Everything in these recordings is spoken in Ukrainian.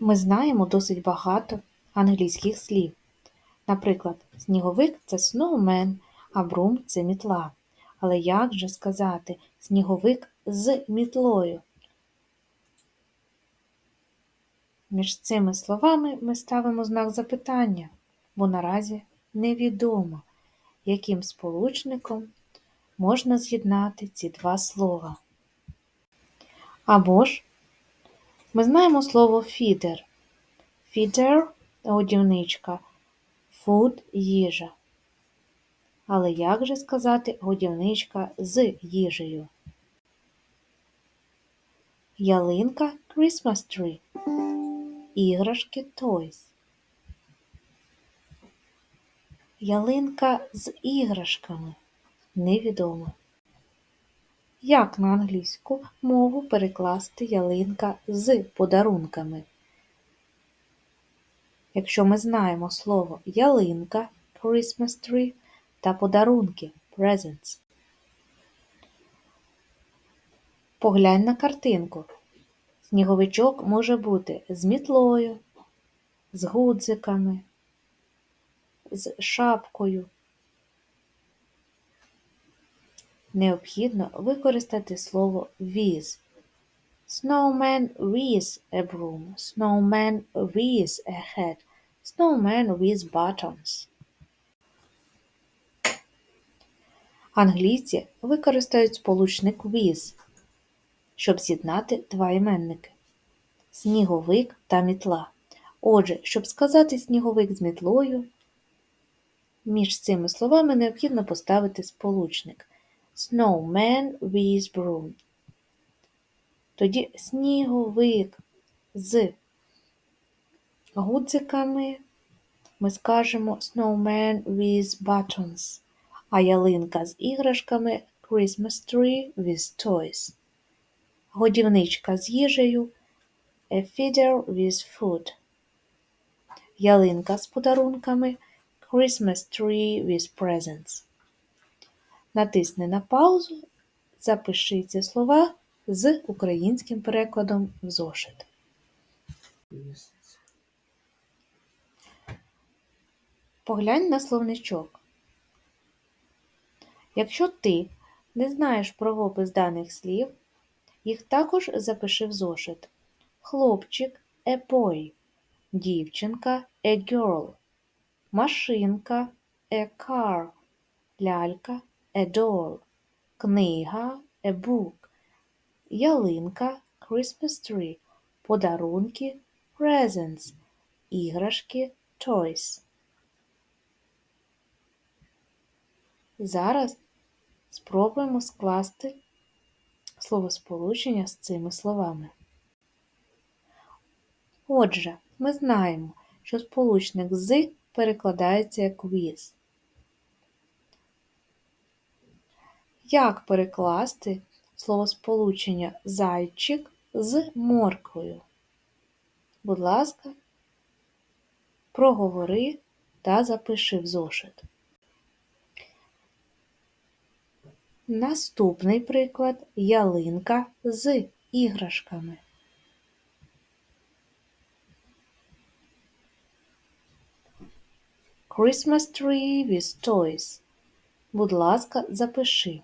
Ми знаємо досить багато англійських слів. Наприклад, сніговик це snowman, а брум це мітла. Але як же сказати сніговик з мітлою? Між цими словами ми ставимо знак запитання, бо наразі невідомо, яким сполучником можна з'єднати ці два слова. Або ж ми знаємо слово feeder. Feeder – годівничка, food – їжа. Але як же сказати годівничка з їжею? Ялинка Christmas tree. Іграшки Toys. Ялинка з іграшками. Невідомо. Як на англійську мову перекласти ялинка з подарунками? Якщо ми знаємо слово ялинка Christmas tree та подарунки presents. Поглянь на картинку. Сніговичок може бути з мітлою, з гудзиками, з шапкою. Необхідно використати слово with. Snowman with a broom, snowman with a hat, snowman with buttons. Англійці використають сполучник with, щоб з'єднати два іменники сніговик та мітла. Отже, щоб сказати сніговик з мітлою, між цими словами необхідно поставити сполучник Snowman with broom. Тоді сніговик з гудзиками ми скажемо Snowman with buttons, а ялинка з іграшками Christmas tree with toys. Годівничка з їжею A feeder with food. Ялинка з подарунками Christmas tree with presents. Натисни на паузу, запиши ці слова з українським перекладом в зошит. Поглянь на словничок. Якщо ти не знаєш правопис даних слів, їх також запиши в зошит. Хлопчик a boy, дівчинка a girl, машинка a car, лялька a doll, книга a book, ялинка Christmas tree, подарунки presents, іграшки toys. Зараз спробуємо скласти словосполучення з цими словами. Отже, ми знаємо, що сполучник з перекладається як with. Як перекласти словосполучення зайчик з морквою? Будь ласка, проговори та запиши в зошит. Наступний приклад ялинка з іграшками. Christmas tree with toys. Будь ласка, запиши.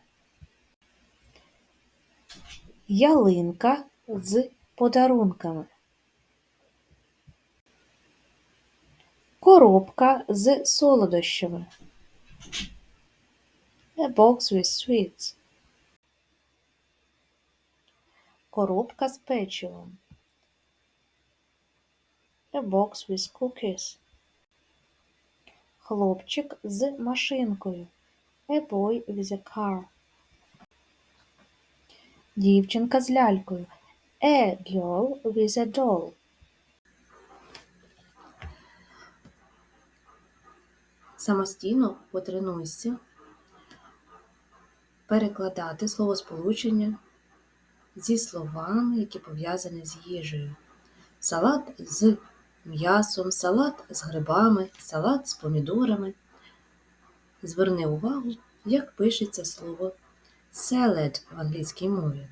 Ялинка з подарунками. Коробка з солодощами. A box with sweets. Коробка з печивом. A box with cookies. Хлопчик з машинкою. A boy with a car. Дівчинка з лялькою. A girl with a doll. Самостійно потренуйся перекладати словосполучення зі словами, які пов'язані з їжею. Салат з м'ясом, салат з грибами, салат з помідорами. Зверни увагу, як пишеться слово salad в англійській мові.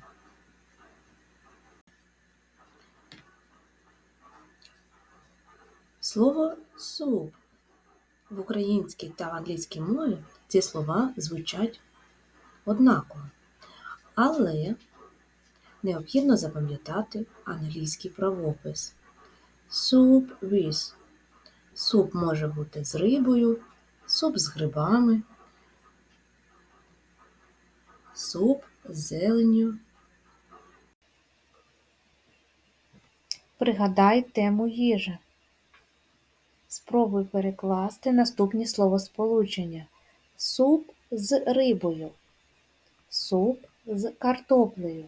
Слово суп в українській та англійській мові ці слова звучать однаково, але необхідно запам'ятати англійський правопис. Soup with. Суп може бути з рибою, суп з грибами, суп з зеленню. Пригадай тему їжа. Спробуй перекласти наступні словосполучення. Суп з рибою, суп з картоплею,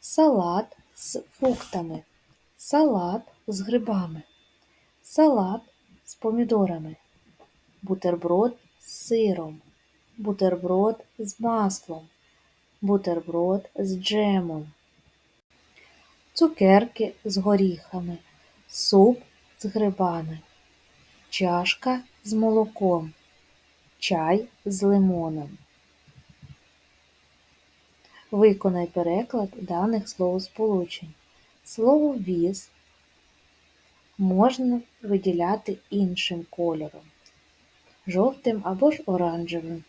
салат з фруктами, салат з грибами, салат з помідорами, бутерброд з сиром, бутерброд з маслом, бутерброд з джемом, цукерки з горіхами, суп з грибами, чашка з молоком, чай з лимоном. Виконай переклад даних словосполучень. Слово віз можна виділяти іншим кольором, жовтим або ж оранжевим.